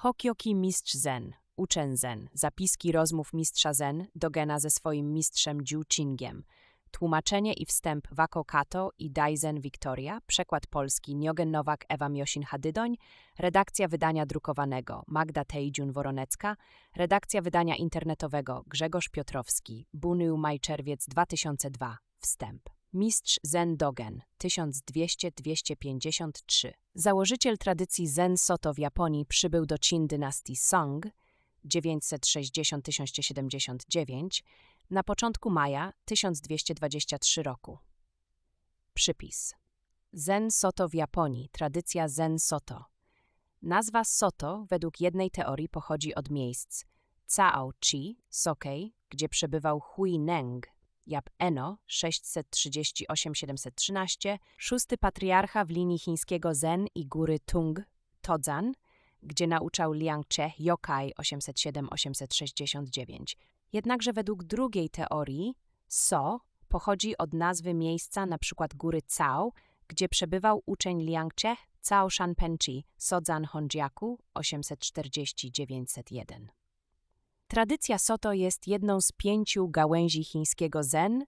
Hokioki mistrz Zen, uczeń Zen, zapiski rozmów mistrza Zen Dogena ze swoim mistrzem Jiu Qingiem, tłumaczenie i wstęp Wako Kato i Daizen Victoria, przekład polski Niogen Nowak Ewa Miosin Hadydoń, redakcja wydania drukowanego Magda Tejdziun Woronecka, redakcja wydania internetowego Grzegorz Piotrowski, Buniu Maj Czerwiec 2002, wstęp. Mistrz Zen Dogen 1200-253. Założyciel tradycji Zen Soto w Japonii przybył do Qin dynastii Song 960-1079 na początku maja 1223 roku. Przypis. Zen Soto w Japonii, tradycja Zen Soto. Nazwa Soto według jednej teorii pochodzi od miejsc Cao Chi, Sokei, gdzie przebywał Hui Neng, Jap Eno 638-713, szósty patriarcha w linii chińskiego Zen i góry Tung, Todzan, gdzie nauczał Liang Che Yokai 807-869. Jednakże według drugiej teorii So pochodzi od nazwy miejsca np. góry Cao, gdzie przebywał uczeń Liang Che Cao Shanpenchi Sodzan Honjiaku 840-901. Tradycja Soto jest jedną z pięciu gałęzi chińskiego Zen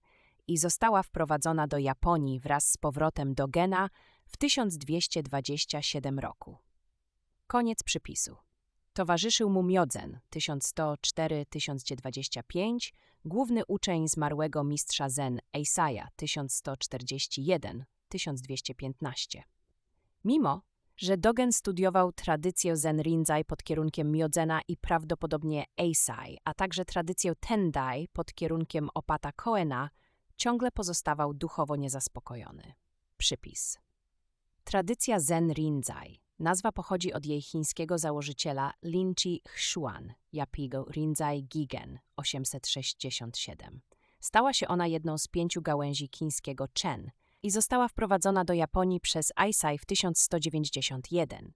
i została wprowadzona do Japonii wraz z powrotem do Gena w 1227 roku. Koniec przypisu. Towarzyszył mu Miozen 1104-1025, główny uczeń zmarłego mistrza Zen Eisaja 1141-1215. Mimo, że Dogen studiował tradycję Zen Rinzai pod kierunkiem Miozena i prawdopodobnie Eisai, a także tradycję Tendai pod kierunkiem opata Koena, ciągle pozostawał duchowo niezaspokojony. Przypis. Tradycja Zen Rinzai Nazwa pochodzi od jej chińskiego założyciela Linchi Xuan, Yapigo Rinzai Gigen 867. Stała się ona jedną z pięciu gałęzi chińskiego Chen i została wprowadzona do Japonii przez Aisai w 1191.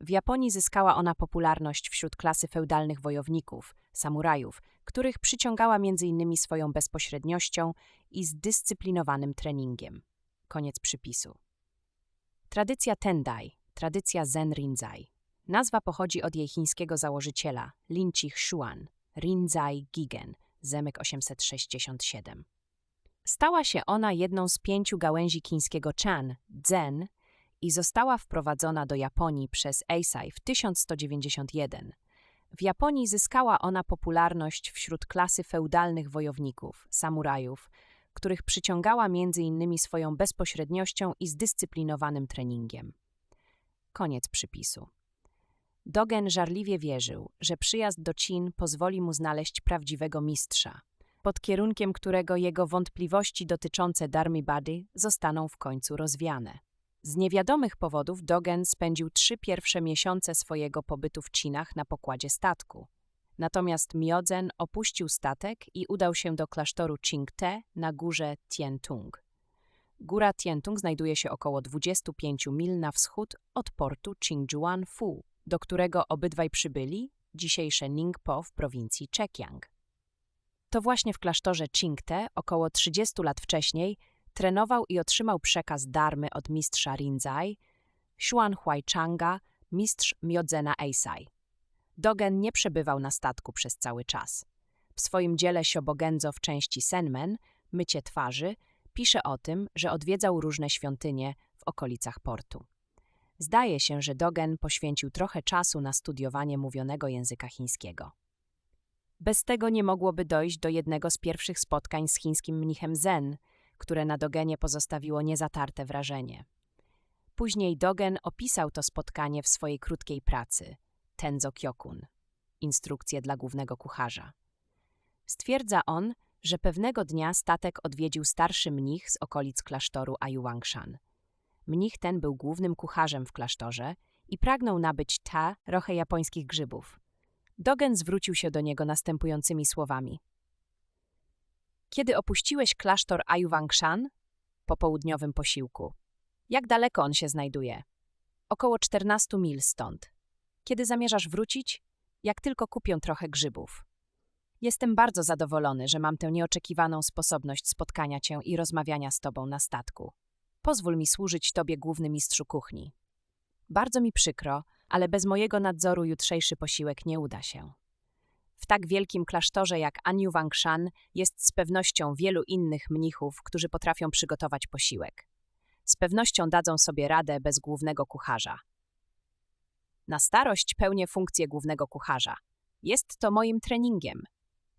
W Japonii zyskała ona popularność wśród klasy feudalnych wojowników, samurajów, których przyciągała m.in. swoją bezpośredniością i zdyscyplinowanym treningiem. Koniec przypisu. Tradycja Tendai tradycja Zen Rinzai. Nazwa pochodzi od jej chińskiego założyciela, Linchi Xuan, Rinzai Gigen, Zemek 867. Stała się ona jedną z pięciu gałęzi chińskiego Chan, Zen, i została wprowadzona do Japonii przez Eisai w 1191. W Japonii zyskała ona popularność wśród klasy feudalnych wojowników, samurajów, których przyciągała między innymi swoją bezpośredniością i zdyscyplinowanym treningiem. Koniec przypisu. Dogen żarliwie wierzył, że przyjazd do Chin pozwoli mu znaleźć prawdziwego mistrza, pod kierunkiem którego jego wątpliwości dotyczące Dharmi Bady zostaną w końcu rozwiane. Z niewiadomych powodów Dogen spędził trzy pierwsze miesiące swojego pobytu w Chinach na pokładzie statku. Natomiast Miozen opuścił statek i udał się do klasztoru Qingte na górze Tiantung. Góra Tiantung znajduje się około 25 mil na wschód od portu Qingjuan-Fu, do którego obydwaj przybyli, dzisiejsze Ningpo w prowincji Zhejiang. To właśnie w klasztorze Qingte około 30 lat wcześniej trenował i otrzymał przekaz darmy od mistrza Rinzai, Xuan Huaichanga, mistrz Miodzena Eisai. Dogen nie przebywał na statku przez cały czas. W swoim dziele Siobogenzo w części Senmen, mycie twarzy, pisze o tym, że odwiedzał różne świątynie w okolicach portu. Zdaje się, że Dogen poświęcił trochę czasu na studiowanie mówionego języka chińskiego. Bez tego nie mogłoby dojść do jednego z pierwszych spotkań z chińskim mnichem Zen, które na Dogenie pozostawiło niezatarte wrażenie. Później Dogen opisał to spotkanie w swojej krótkiej pracy Tenzo Kyokun, instrukcje dla głównego kucharza. Stwierdza on, że pewnego dnia statek odwiedził starszy mnich z okolic klasztoru Ayuwangshan. Mnich ten był głównym kucharzem w klasztorze i pragnął nabyć ta rochę japońskich grzybów. Dogen zwrócił się do niego następującymi słowami. Kiedy opuściłeś klasztor Ayuwangshan? Po południowym posiłku. Jak daleko on się znajduje? Około 14 mil stąd. Kiedy zamierzasz wrócić? Jak tylko kupię trochę grzybów. Jestem bardzo zadowolony, że mam tę nieoczekiwaną sposobność spotkania cię i rozmawiania z tobą na statku. Pozwól mi służyć tobie główny mistrzu kuchni. Bardzo mi przykro, ale bez mojego nadzoru jutrzejszy posiłek nie uda się. W tak wielkim klasztorze jak Anyu Wangshan jest z pewnością wielu innych mnichów, którzy potrafią przygotować posiłek. Z pewnością dadzą sobie radę bez głównego kucharza. Na starość pełnię funkcję głównego kucharza. Jest to moim treningiem.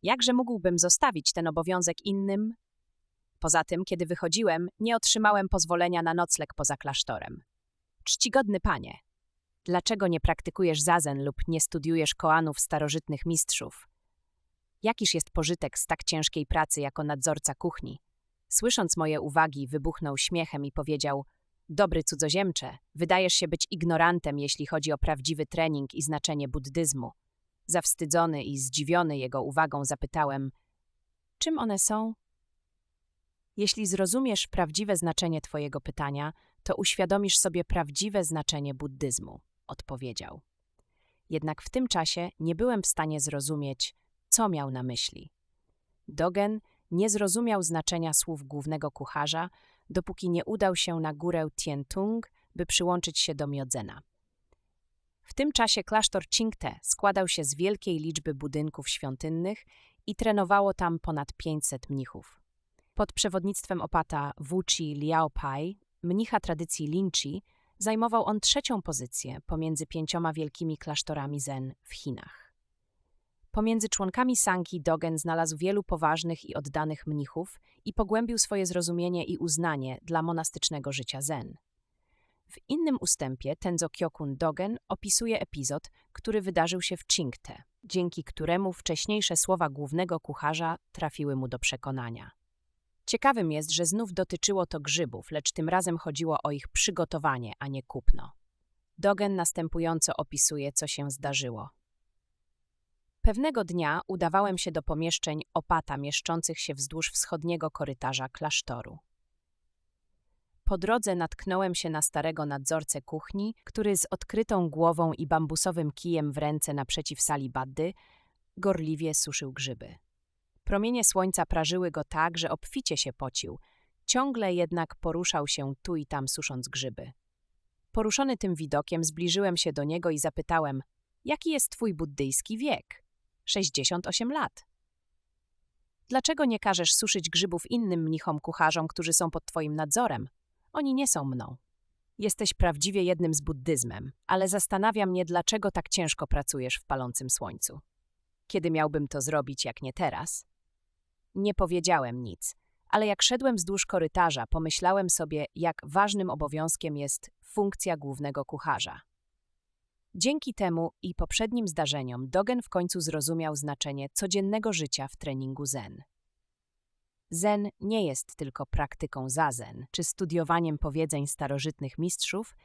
Jakże mógłbym zostawić ten obowiązek innym? Poza tym, kiedy wychodziłem, nie otrzymałem pozwolenia na nocleg poza klasztorem. Czcigodny panie, dlaczego nie praktykujesz zazen lub nie studiujesz koanów starożytnych mistrzów? Jakiż jest pożytek z tak ciężkiej pracy jako nadzorca kuchni? Słysząc moje uwagi, wybuchnął śmiechem i powiedział: Dobry cudzoziemcze, wydajesz się być ignorantem, jeśli chodzi o prawdziwy trening i znaczenie buddyzmu. Zawstydzony i zdziwiony jego uwagą zapytałem: Czym one są? Jeśli zrozumiesz prawdziwe znaczenie Twojego pytania, to uświadomisz sobie prawdziwe znaczenie buddyzmu, odpowiedział. Jednak w tym czasie nie byłem w stanie zrozumieć, co miał na myśli. Dogen nie zrozumiał znaczenia słów głównego kucharza, dopóki nie udał się na górę Tiantung, by przyłączyć się do Miodzena. W tym czasie klasztor Qingte składał się z wielkiej liczby budynków świątynnych i trenowało tam ponad 500 mnichów. Pod przewodnictwem opata Wuchi Liaopai, mnicha tradycji Linchi, zajmował on trzecią pozycję pomiędzy pięcioma wielkimi klasztorami Zen w Chinach. Pomiędzy członkami Sanki Dogen znalazł wielu poważnych i oddanych mnichów i pogłębił swoje zrozumienie i uznanie dla monastycznego życia Zen. W innym ustępie Tenzo Kyokun Dogen opisuje epizod, który wydarzył się w Qingte, dzięki któremu wcześniejsze słowa głównego kucharza trafiły mu do przekonania. Ciekawym jest, że znów dotyczyło to grzybów, lecz tym razem chodziło o ich przygotowanie, a nie kupno. Dogen następująco opisuje, co się zdarzyło. Pewnego dnia udawałem się do pomieszczeń opata mieszczących się wzdłuż wschodniego korytarza klasztoru. Po drodze natknąłem się na starego nadzorcę kuchni, który z odkrytą głową i bambusowym kijem w ręce naprzeciw sali baddy gorliwie suszył grzyby. Promienie słońca prażyły go tak, że obficie się pocił, ciągle jednak poruszał się tu i tam susząc grzyby. Poruszony tym widokiem zbliżyłem się do niego i zapytałem, jaki jest twój buddyjski wiek? 68 lat. Dlaczego nie każesz suszyć grzybów innym mnichom kucharzom, którzy są pod twoim nadzorem? Oni nie są mną. Jesteś prawdziwie jednym z buddyzmem, ale zastanawia mnie, dlaczego tak ciężko pracujesz w palącym słońcu. Kiedy miałbym to zrobić, jak nie teraz? Nie powiedziałem nic, ale jak szedłem wzdłuż korytarza, pomyślałem sobie, jak ważnym obowiązkiem jest funkcja głównego kucharza. Dzięki temu i poprzednim zdarzeniom Dogen w końcu zrozumiał znaczenie codziennego życia w treningu Zen. Zen nie jest tylko praktyką zazen czy studiowaniem powiedzeń starożytnych mistrzów,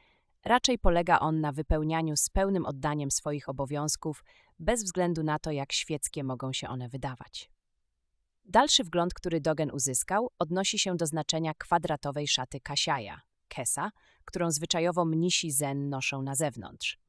raczej polega on na wypełnianiu z pełnym oddaniem swoich obowiązków, bez względu na to, jak świeckie mogą się one wydawać. Dalszy wgląd, który Dogen uzyskał, odnosi się do znaczenia kwadratowej szaty kasiaja, kesa, którą zwyczajowo mnisi zen noszą na zewnątrz.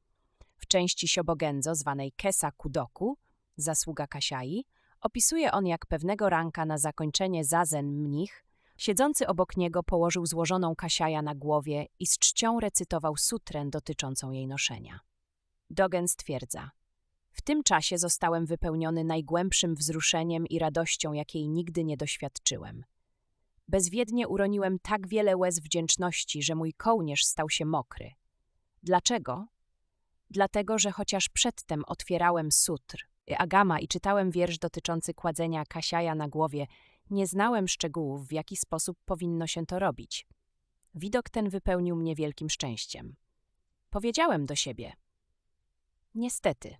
W części Siobogenzo, zwanej kesa kudoku, zasługa kasiai, opisuje on jak pewnego ranka na zakończenie zazen mnich, siedzący obok niego położył złożoną kasiaja na głowie i z czcią recytował sutrę dotyczącą jej noszenia. Dogen stwierdza – w tym czasie zostałem wypełniony najgłębszym wzruszeniem i radością, jakiej nigdy nie doświadczyłem. Bezwiednie uroniłem tak wiele łez wdzięczności, że mój kołnierz stał się mokry. Dlaczego? Dlatego, że chociaż przedtem otwierałem sutr, agama i czytałem wiersz dotyczący kładzenia kasiaja na głowie, nie znałem szczegółów, w jaki sposób powinno się to robić. Widok ten wypełnił mnie wielkim szczęściem. Powiedziałem do siebie: Niestety,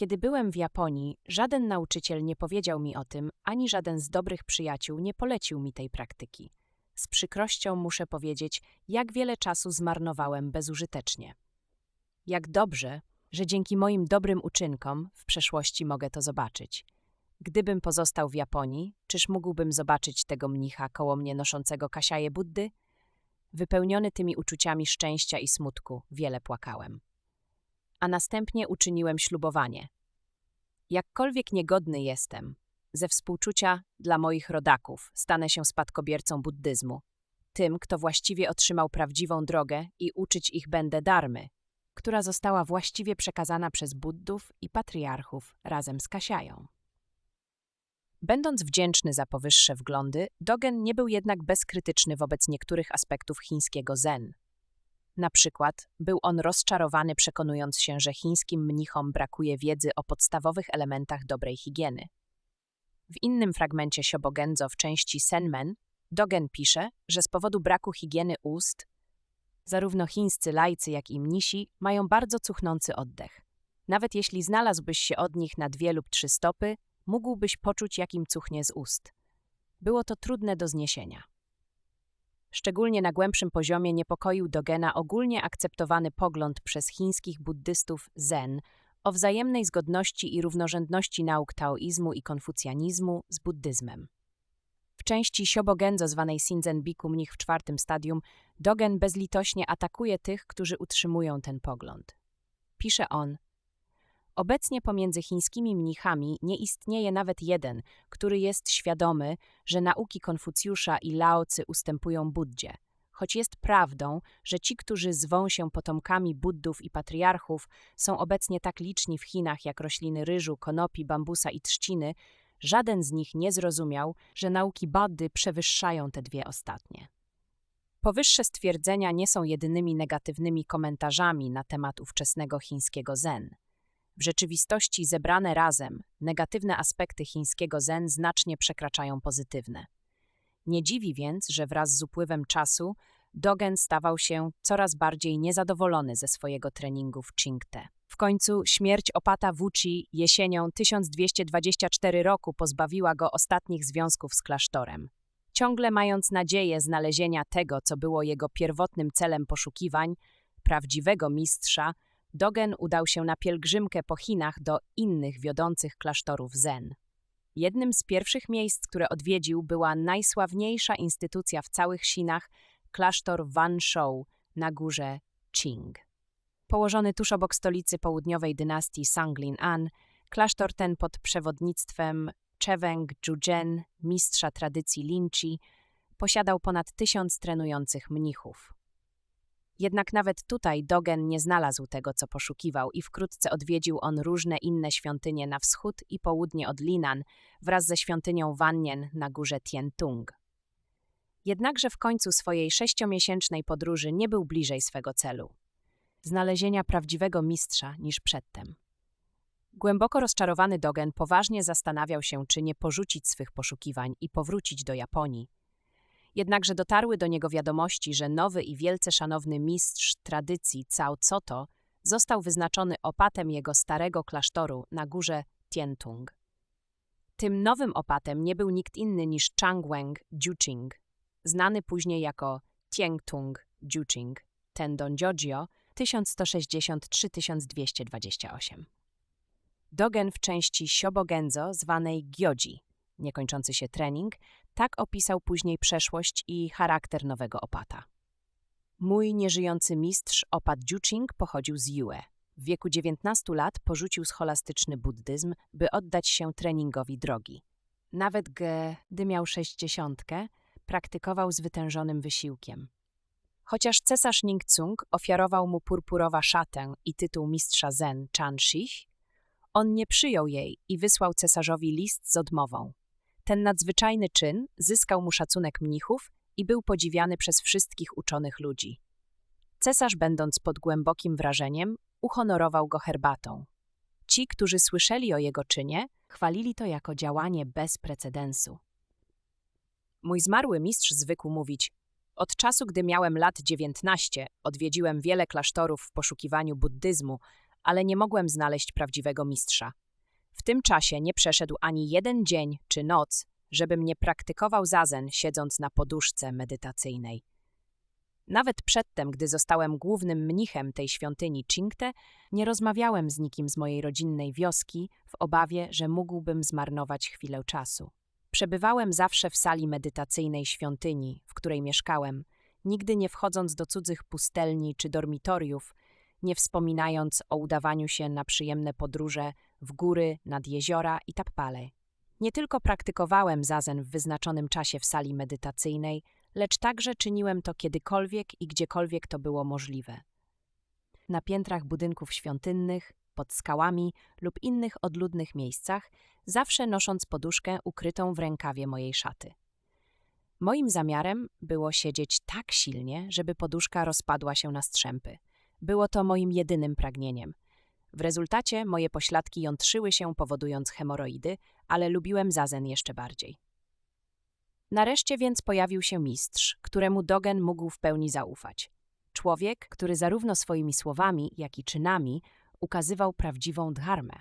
kiedy byłem w Japonii, żaden nauczyciel nie powiedział mi o tym, ani żaden z dobrych przyjaciół nie polecił mi tej praktyki. Z przykrością muszę powiedzieć, jak wiele czasu zmarnowałem bezużytecznie. Jak dobrze, że dzięki moim dobrym uczynkom w przeszłości mogę to zobaczyć. Gdybym pozostał w Japonii, czyż mógłbym zobaczyć tego mnicha koło mnie noszącego kasiaje Buddy? Wypełniony tymi uczuciami szczęścia i smutku, wiele płakałem a następnie uczyniłem ślubowanie. Jakkolwiek niegodny jestem, ze współczucia dla moich rodaków stanę się spadkobiercą buddyzmu, tym, kto właściwie otrzymał prawdziwą drogę i uczyć ich będę darmy, która została właściwie przekazana przez Buddów i patriarchów razem z Kasiają. Będąc wdzięczny za powyższe wglądy, Dogen nie był jednak bezkrytyczny wobec niektórych aspektów chińskiego zen. Na przykład był on rozczarowany przekonując się, że chińskim mnichom brakuje wiedzy o podstawowych elementach dobrej higieny. W innym fragmencie Siobogenzo w części Senmen Dogen pisze, że z powodu braku higieny ust zarówno chińscy lajcy, jak i mnisi mają bardzo cuchnący oddech. Nawet jeśli znalazłbyś się od nich na dwie lub trzy stopy, mógłbyś poczuć, jak im cuchnie z ust. Było to trudne do zniesienia. Szczególnie na głębszym poziomie niepokoił Dogena ogólnie akceptowany pogląd przez chińskich buddystów zen o wzajemnej zgodności i równorzędności nauk taoizmu i konfucjanizmu z buddyzmem. W części Siobogenzo zwanej Shinzen-biku mnich w czwartym stadium Dogen bezlitośnie atakuje tych, którzy utrzymują ten pogląd. Pisze on, Obecnie pomiędzy chińskimi mnichami nie istnieje nawet jeden, który jest świadomy, że nauki Konfucjusza i Laocy ustępują Buddzie, choć jest prawdą, że ci, którzy zwą się potomkami Buddów i patriarchów, są obecnie tak liczni w Chinach jak rośliny ryżu, konopi, bambusa i trzciny, żaden z nich nie zrozumiał, że nauki Buddy przewyższają te dwie ostatnie. Powyższe stwierdzenia nie są jedynymi negatywnymi komentarzami na temat ówczesnego chińskiego zen. W rzeczywistości zebrane razem, negatywne aspekty chińskiego zen znacznie przekraczają pozytywne. Nie dziwi więc, że wraz z upływem czasu Dogen stawał się coraz bardziej niezadowolony ze swojego treningu w Qingte. W końcu śmierć opata Wuchi jesienią 1224 roku pozbawiła go ostatnich związków z klasztorem. Ciągle mając nadzieję znalezienia tego, co było jego pierwotnym celem poszukiwań, prawdziwego mistrza, Dogen udał się na pielgrzymkę po Chinach do innych wiodących klasztorów Zen. Jednym z pierwszych miejsc, które odwiedził, była najsławniejsza instytucja w całych Chinach, klasztor Wanshou na górze Qing. Położony tuż obok stolicy południowej dynastii Sanglin-an, klasztor ten pod przewodnictwem Cheweng Zhuzhen, mistrza tradycji Linchi, posiadał ponad tysiąc trenujących mnichów. Jednak nawet tutaj Dogen nie znalazł tego, co poszukiwał i wkrótce odwiedził on różne inne świątynie na wschód i południe od Linan wraz ze świątynią Wannien na górze Tiantung. Jednakże w końcu swojej sześciomiesięcznej podróży nie był bliżej swego celu znalezienia prawdziwego mistrza niż przedtem. Głęboko rozczarowany Dogen poważnie zastanawiał się, czy nie porzucić swych poszukiwań i powrócić do Japonii – Jednakże dotarły do niego wiadomości, że nowy i wielce szanowny mistrz tradycji Cao Coto został wyznaczony opatem jego starego klasztoru na górze Tiantung. Tym nowym opatem nie był nikt inny niż Changweng Juqing, znany później jako Tiangtung Juqing, Tendon Jojio 1163-1228. Dogen w części Siobogenzo zwanej Gyoji, niekończący się trening, tak opisał później przeszłość i charakter nowego opata. Mój nieżyjący mistrz opat Juching pochodził z Yue. W wieku 19 lat porzucił scholastyczny buddyzm, by oddać się treningowi drogi. Nawet gdy miał sześćdziesiątkę, praktykował z wytężonym wysiłkiem. Chociaż cesarz Ningcung ofiarował mu purpurowa szatę i tytuł mistrza Zen Chanshich, on nie przyjął jej i wysłał cesarzowi list z odmową. Ten nadzwyczajny czyn zyskał mu szacunek mnichów i był podziwiany przez wszystkich uczonych ludzi. Cesarz, będąc pod głębokim wrażeniem, uhonorował go herbatą. Ci, którzy słyszeli o jego czynie, chwalili to jako działanie bez precedensu. Mój zmarły mistrz zwykł mówić: Od czasu, gdy miałem lat dziewiętnaście, odwiedziłem wiele klasztorów w poszukiwaniu buddyzmu, ale nie mogłem znaleźć prawdziwego mistrza. W tym czasie nie przeszedł ani jeden dzień czy noc, żebym nie praktykował zazen, siedząc na poduszce medytacyjnej. Nawet przedtem, gdy zostałem głównym mnichem tej świątyni Chingte, nie rozmawiałem z nikim z mojej rodzinnej wioski w obawie, że mógłbym zmarnować chwilę czasu. Przebywałem zawsze w sali medytacyjnej świątyni, w której mieszkałem, nigdy nie wchodząc do cudzych pustelni czy dormitoriów, nie wspominając o udawaniu się na przyjemne podróże w góry, nad jeziora i tapale. Nie tylko praktykowałem zazen w wyznaczonym czasie w sali medytacyjnej, lecz także czyniłem to kiedykolwiek i gdziekolwiek to było możliwe. na piętrach budynków świątynnych, pod skałami lub innych odludnych miejscach, zawsze nosząc poduszkę ukrytą w rękawie mojej szaty. Moim zamiarem było siedzieć tak silnie, żeby poduszka rozpadła się na strzępy. Było to moim jedynym pragnieniem. W rezultacie moje pośladki jątrzyły się, powodując hemoroidy, ale lubiłem zazen jeszcze bardziej. Nareszcie więc pojawił się mistrz, któremu Dogen mógł w pełni zaufać. Człowiek, który zarówno swoimi słowami, jak i czynami ukazywał prawdziwą dharmę.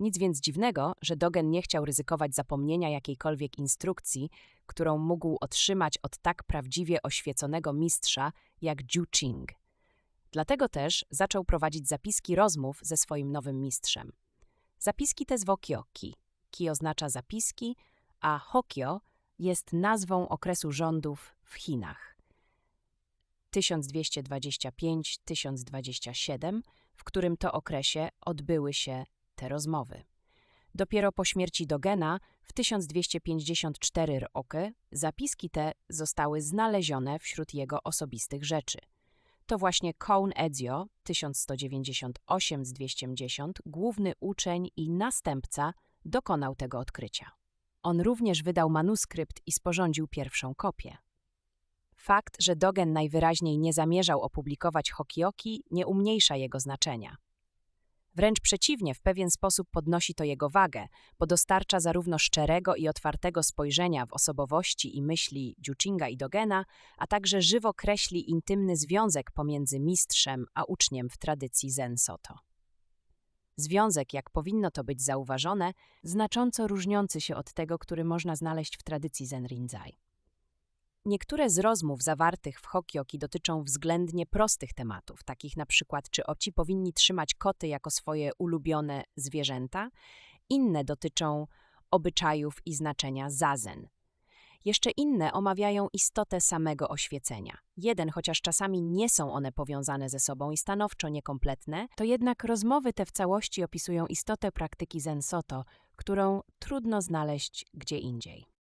Nic więc dziwnego, że Dogen nie chciał ryzykować zapomnienia jakiejkolwiek instrukcji, którą mógł otrzymać od tak prawdziwie oświeconego mistrza jak Ju Ching. Dlatego też zaczął prowadzić zapiski rozmów ze swoim nowym mistrzem. Zapiski te zwał Kyoki. Ki oznacza zapiski, a Hokyo jest nazwą okresu rządów w Chinach. 1225-1027, w którym to okresie odbyły się te rozmowy. Dopiero po śmierci Dogena w 1254 roku zapiski te zostały znalezione wśród jego osobistych rzeczy. To właśnie Koun Edzio 1198-210, główny uczeń i następca, dokonał tego odkrycia. On również wydał manuskrypt i sporządził pierwszą kopię. Fakt, że Dogen najwyraźniej nie zamierzał opublikować Hokioki, nie umniejsza jego znaczenia. Wręcz przeciwnie, w pewien sposób podnosi to jego wagę, bo dostarcza zarówno szczerego i otwartego spojrzenia w osobowości i myśli Dziuchinga i Dogena, a także żywo kreśli intymny związek pomiędzy mistrzem a uczniem w tradycji Zen Soto. Związek, jak powinno to być zauważone, znacząco różniący się od tego, który można znaleźć w tradycji Zen Rinzai. Niektóre z rozmów zawartych w Hokioki dotyczą względnie prostych tematów, takich na przykład czy oci powinni trzymać koty jako swoje ulubione zwierzęta, inne dotyczą obyczajów i znaczenia zazen. Jeszcze inne omawiają istotę samego oświecenia. Jeden, chociaż czasami nie są one powiązane ze sobą i stanowczo niekompletne, to jednak rozmowy te w całości opisują istotę praktyki Zen Soto, którą trudno znaleźć gdzie indziej.